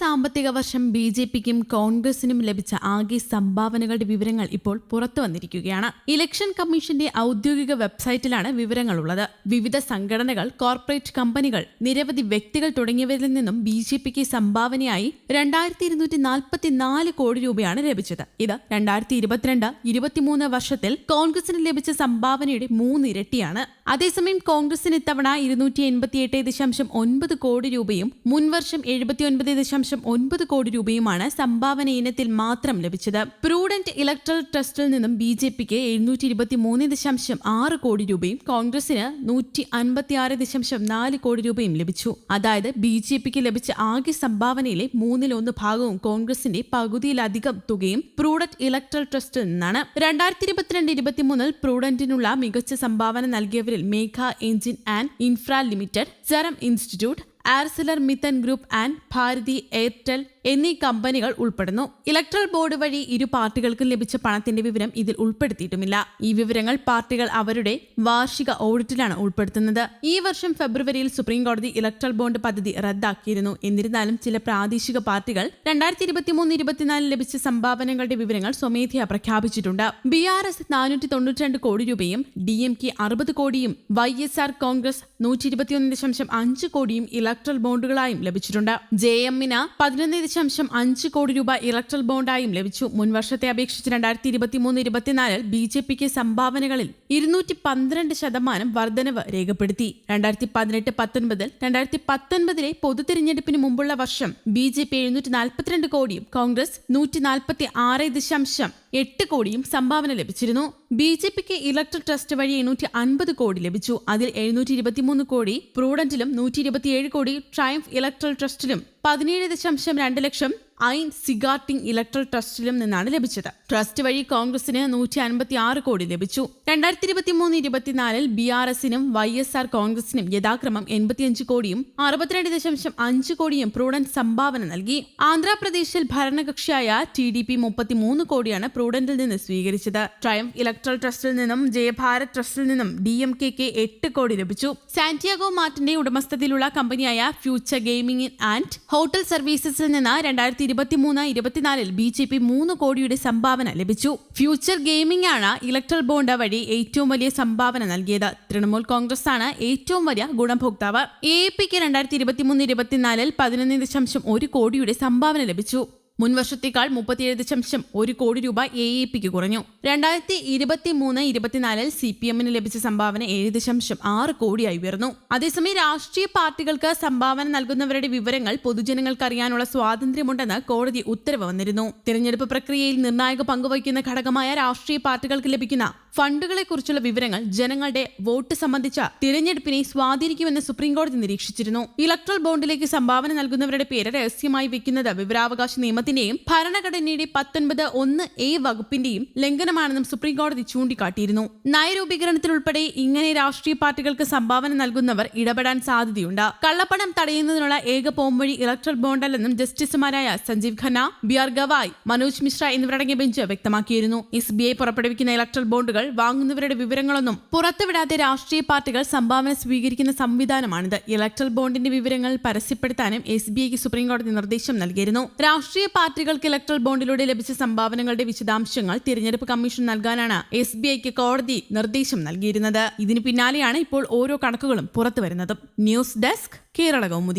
സാമ്പത്തിക വർഷം B J പിക്കും കോൺഗ്രസിനും ലഭിച്ച ആകെ സംഭാവനകളുടെ വിവരങ്ങൾ ഇപ്പോൾ പുറത്തു വന്നിരിക്കുകയാണ്. ഇലക്ഷൻ കമ്മീഷന്റെ ഔദ്യോഗിക വെബ്സൈറ്റിലാണ് വിവരങ്ങളുള്ളത്. വിവിധ സംഘടനകൾ കോർപ്പറേറ്റ് കമ്പനികൾ നിരവധി വ്യക്തികൾ തുടങ്ങിയവരിൽ നിന്നും ബി ജെ പിക്ക് സംഭാവനയായി രണ്ടായിരത്തി ഇരുന്നൂറ്റി നാൽപ്പത്തിനാല് കോടി രൂപയാണ് ലഭിച്ചത്. ഇത് രണ്ടായിരത്തി ഇരുപത്തിരണ്ട് ഇരുപത്തിമൂന്ന് വർഷത്തിൽ കോൺഗ്രസിന് ലഭിച്ച സംഭാവനയുടെ മൂന്നിരട്ടിയാണ്. അതേസമയം കോൺഗ്രസിന് ഇത്തവണ ഇരുന്നൂറ്റി ദശാംശം ഒൻപത് കോടി രൂപയും മുൻവർഷം എഴുപത്തിയൊൻപത് ദശാംശം ഒൻപത് കോടി രൂപയുമാണ് സംഭാവന ഇനത്തിൽ മാത്രം ലഭിച്ചത്. പ്രൂഡന്റ് ഇലക്ട്രൽ ട്രസ്റ്റിൽ നിന്നും ബി ജെ പിക്ക് എഴുന്നൂറ്റി ഇരുപത്തി മൂന്ന് ദശാംശം ആറ് കോടി രൂപയും കോൺഗ്രസിന് നൂറ്റി അൻപത്തി ആറ് ദശാംശം നാല് കോടി രൂപയും ലഭിച്ചു. അതായത് ബി ജെ പിക്ക് ലഭിച്ച ആകെ സംഭാവനയിലെ മൂന്നിലൊന്ന് ഭാഗവും കോൺഗ്രസിന്റെ പകുതിയിലധികം തുകയും പ്രൂഡന്റ് ഇലക്ട്രൽ ട്രസ്റ്റിൽ നിന്നാണ്. രണ്ടായിരത്തി ഇരുപത്തിരണ്ട് ഇരുപത്തിമൂന്നിൽ പ്രൂഡന്റിനുള്ള മികച്ച സംഭാവന നൽകിയവരിൽ Megha engine and infra limited serum institute Arcelor Mittal group and Bharti Airtel എന്നീ കമ്പനികൾ ഉൾപ്പെടുന്നു. ഇലക്ട്രൽ ബോർഡ് വഴി ഇരു പാർട്ടികൾക്കും ലഭിച്ച പണത്തിന്റെ വിവരം ഇതിൽ ഉൾപ്പെടുത്തിയിട്ടുമില്ല. ഈ വിവരങ്ങൾ പാർട്ടികൾ അവരുടെ വാർഷിക ഓഡിറ്റിലാണ് ഉൾപ്പെടുത്തുന്നത്. ഈ വർഷം ഫെബ്രുവരിയിൽ സുപ്രീം കോടതി ഇലക്ട്രൽ ബോണ്ട് പദ്ധതി റദ്ദാക്കിയിരുന്നു. എന്നിരുന്നാലും ചില പ്രാദേശിക പാർട്ടികൾ രണ്ടായിരത്തി ഇരുപത്തിമൂന്ന് ഇരുപത്തിനാലിൽ ലഭിച്ച സംഭാവനകളുടെ വിവരങ്ങൾ സ്വമേധയാ പ്രഖ്യാപിച്ചിട്ടുണ്ട്. ബി ആർ എസ് നാനൂറ്റി തൊണ്ണൂറ്റിരണ്ട് കോടി രൂപയും ഡി എം കെ അറുപത് കോടിയും വൈ എസ് ആർ കോൺഗ്രസ് നൂറ്റി ഇരുപത്തിയൊന്ന് ദശാംശം അഞ്ച് കോടിയും ഇലക്ട്രൽ ബോണ്ടുകളായും ലഭിച്ചിട്ടുണ്ട്. ജെ എമ്മിന് പതിനൊന്ന് ദശാംശം അഞ്ച് കോടി രൂപ ഇലക്ട്രൽ ബോണ്ടായും ലഭിച്ചു. മുൻവർഷത്തെ അപേക്ഷിച്ച് രണ്ടായിരത്തി ഇരുപത്തിമൂന്ന് ഇരുപത്തിനാലിൽ ബി ജെ പിക്ക് സംഭാവനകളിൽ ഇരുന്നൂറ്റി പന്ത്രണ്ട് ശതമാനം വർധനവ് രേഖപ്പെടുത്തി. രണ്ടായിരത്തി പതിനെട്ട് പത്തൊൻപതിൽ രണ്ടായിരത്തി പത്തൊൻപതിലെ പൊതു തിരഞ്ഞെടുപ്പിന് മുമ്പുള്ള വർഷം ബി ജെ പി എഴുന്നൂറ്റി നാൽപ്പത്തിരണ്ട് കോടിയും കോൺഗ്രസ് നൂറ്റി നാൽപ്പത്തി ആറ് ദശാംശം എട്ട് കോടിയും സംഭാവന ലഭിച്ചിരുന്നു. ബി ജെ പിക്ക് ഇലക്ട്രൽ ട്രസ്റ്റ് വഴി എണ്ണൂറ്റി അൻപത് കോടി ലഭിച്ചു. അതിൽ എഴുന്നൂറ്റി ഇരുപത്തിമൂന്ന് കോടി പ്രൂഡന്റിലും നൂറ്റി ഇരുപത്തിയേഴ് കോടി ട്രയംഫ് ഇലക്ട്രൽ ട്രസ്റ്റിലും പതിനേഴ് ദശാംശം രണ്ട് ലക്ഷം ഐൻ സിഗാർട്ടിംഗ് ഇലക്ട്രൽ ട്രസ്റ്റിലും നിന്നാണ് ലഭിച്ചത്. ട്രസ്റ്റ് വഴി കോൺഗ്രസിന് നൂറ്റി അൻപത്തി ആറ് കോടി ലഭിച്ചു. രണ്ടായിരത്തി ഇരുപത്തി മൂന്ന് ഇരുപത്തിനാലിൽ ബി ആർ എസിനും വൈ എസ് ആർ കോൺഗ്രസിനും യഥാക്രമം എൺപത്തിയഞ്ച് കോടിയും അറുപത്തിരണ്ട് ദശാംശം അഞ്ച് കോടിയും പ്രൂഡന്റ് സംഭാവന നൽകി. ആന്ധ്രാപ്രദേശിൽ ഭരണകക്ഷിയായ ടി ഡി പി മുപ്പത്തിമൂന്ന് കോടിയാണ് പ്രൂഡന്റിൽ നിന്ന് സ്വീകരിച്ചത്. ട്രയംഫ് ഇലക്ട്രൽ ട്രസ്റ്റിൽ നിന്നും ജയഭാരത് ട്രസ്റ്റിൽ നിന്നും ഡി എം കെക്ക് എട്ട് കോടി ലഭിച്ചു. സാന്റിയാഗോ മാർട്ടിന്റെ ഉടമസ്ഥതയിലുള്ള കമ്പനിയായ ഫ്യൂച്ചർ ഗെയിമിംഗ് ആൻഡ് ഹോട്ടൽ സർവീസസിൽ നിന്ന് രണ്ടായിരത്തി ഇരുപത്തിമൂന്ന് ഇരുപത്തിനാലിൽ ബി ജെ പി മൂന്ന് കോടിയുടെ സംഭാവന ലഭിച്ചു. ഫ്യൂച്ചർ ഗെയിമിംഗ് ആണ് ഇലക്ട്രൽ ബോണ്ട് വഴി ഏറ്റവും വലിയ സംഭാവന നൽകിയത്. തൃണമൂൽ കോൺഗ്രസ് ആണ് ഏറ്റവും വലിയ ഗുണഭോക്താവ്. എ പിക്ക് രണ്ടായിരത്തി ഇരുപത്തിമൂന്ന് ഇരുപത്തിനാലിൽ പതിനൊന്ന് ദശാംശം ഒരു കോടിയുടെ സംഭാവന ലഭിച്ചു. മുൻവർഷത്തേക്കാൾ മുപ്പത്തിയേഴ് ദശാംശം ഒരു കോടി രൂപ എ എ പിക്ക് കുറഞ്ഞു. രണ്ടായിരത്തി ഇരുപത്തി മൂന്ന് ഇരുപത്തിനാലിൽ സി പി എമ്മിന് ലഭിച്ച സംഭാവന ഏഴ് ദശാംശം ആറ് കോടിയായി ഉയർന്നു. അതേസമയം രാഷ്ട്രീയ പാർട്ടികൾക്ക് സംഭാവന നൽകുന്നവരുടെ വിവരങ്ങൾ പൊതുജനങ്ങൾക്ക് അറിയാനുള്ള സ്വാതന്ത്ര്യമുണ്ടെന്ന് കോടതി ഉത്തരവ് വന്നിരുന്നു. തിരഞ്ഞെടുപ്പ് പ്രക്രിയയിൽ നിർണായക പങ്കുവയ്ക്കുന്ന ഘടകമായ രാഷ്ട്രീയ പാർട്ടികൾക്ക് ലഭിക്കുന്ന ഫണ്ടുകളെക്കുറിച്ചുള്ള വിവരങ്ങൾ ജനങ്ങളുടെ വോട്ട് സംബന്ധിച്ച തിരഞ്ഞെടുപ്പിനെ സ്വാധീനിക്കുമെന്ന് സുപ്രീംകോടതി നിരീക്ഷിച്ചിരുന്നു. ഇലക്ട്രൽ ബോണ്ടിലേക്ക് സംഭാവന നൽകുന്നവരുടെ പേര് രഹസ്യമായി വെക്കുന്നത് വിവരാവകാശ നിയമത്തിന്റെയും ഭരണഘടനയുടെ പത്തൊൻപത് ഒന്ന് എ വകുപ്പിന്റെയും ലംഘനമാണെന്നും സുപ്രീംകോടതി ചൂണ്ടിക്കാട്ടിയിരുന്നു. നയരൂപീകരണത്തിലുൾപ്പെടെ ഇങ്ങനെ രാഷ്ട്രീയ പാർട്ടികൾക്ക് സംഭാവന നൽകുന്നവർ ഇടപെടാൻ സാധ്യതയുണ്ട്. കള്ളപ്പണം തടയുന്നതിനുള്ള ഏക പോംവഴി ഇലക്ട്രൽ ബോണ്ടല്ലെന്നും ജസ്റ്റിസുമാരായ സഞ്ജീവ് ഖന്ന ബി ആർ ഗവായ് മനോജ് മിശ്ര എന്നിവരടങ്ങിയ ബെഞ്ച് വ്യക്തമാക്കിയിരുന്നു. എസ് ബി ഐ പുറപ്പെടുവിക്കുന്ന ഇലക്ട്രൽ ബോണ്ടുകൾ വാങ്ങുന്നവരുടെ വിവരങ്ങളൊന്നും പുറത്തുവിടാതെ രാഷ്ട്രീയ പാർട്ടികൾ സംഭാവന സ്വീകരിക്കുന്ന സംവിധാനമാണിത്. ഇലക്ട്രൽ ബോണ്ടിന്റെ വിവരങ്ങൾ പരസ്യപ്പെടുത്താനും എസ് ബി ഐക്ക് സുപ്രീംകോടതി നിർദ്ദേശം നൽകിയിരുന്നു. രാഷ്ട്രീയ പാർട്ടികൾക്ക് ഇലക്ട്രൽ ബോണ്ടിലൂടെ ലഭിച്ച സംഭാവനകളുടെ വിശദാംശങ്ങൾ തിരഞ്ഞെടുപ്പ് കമ്മീഷൻ നൽകാനാണ് എസ് ബി ഐക്ക് കോടതി നിർദ്ദേശം നൽകിയിരുന്നത്. ഇതിന് പിന്നാലെയാണ് ഇപ്പോൾ ഓരോ കണക്കുകളും പുറത്തുവരുന്നത്. News desk Kerala Kaumudi.